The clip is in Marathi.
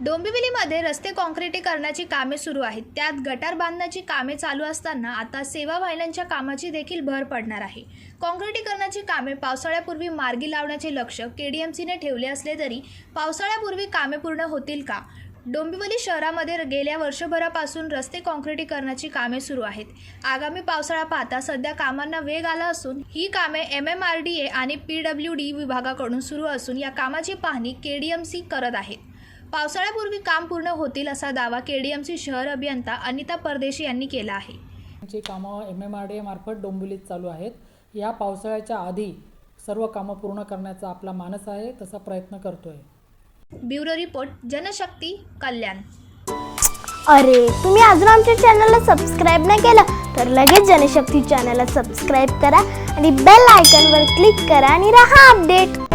डोंबिवलीमध्ये रस्ते काँक्रिटीकरणाची कामे सुरू आहेत. त्यात गटार बांधण्याची कामे चालू असताना आता सेवा वाहिन्यांच्या कामाची देखील भर पडणार आहे. काँक्रिटीकरणाची कामे पावसाळ्यापूर्वी मार्गी लावण्याचे लक्ष के डी एम सीने ठेवले असले तरी पावसाळ्यापूर्वी कामे पूर्ण होतील का? डोंबिवली शहरामध्ये गेल्या वर्षभरापासून रस्ते काँक्रिटीकरणाची कामे सुरू आहेत. आगामी पावसाळा पाहता सध्या कामांना वेग आला असून ही कामे M M R D A आणि पी डब्ल्यू डी विभागाकडून सुरू असून या कामाची पाहणी के डी एम सी करत आहेत पावसाळ्यापूर्वी काम पूर्ण होतील असा दावा के डी एम सी शहर अभियंता अनिता परदेशी यांनी केला आहे. ची कामं एम एम आर डी मार्फत डोंबिवलीत चालू आहेत. या पावसाळ्याच्या आधी सर्व कामं पूर्ण करण्याचा आपला मानस आहे तसा प्रयत्न करतो आहे ब्युरो रिपोर्ट जनशक्ती कल्याण. अरे तुम्ही अजून आमच्या चॅनलला सबस्क्राईब नाही केलं तर लगेच जनशक्ती चॅनलला सबस्क्राईब करा आणि बेल आयकॉनवर क्लिक करा आणि राहा अपडेट.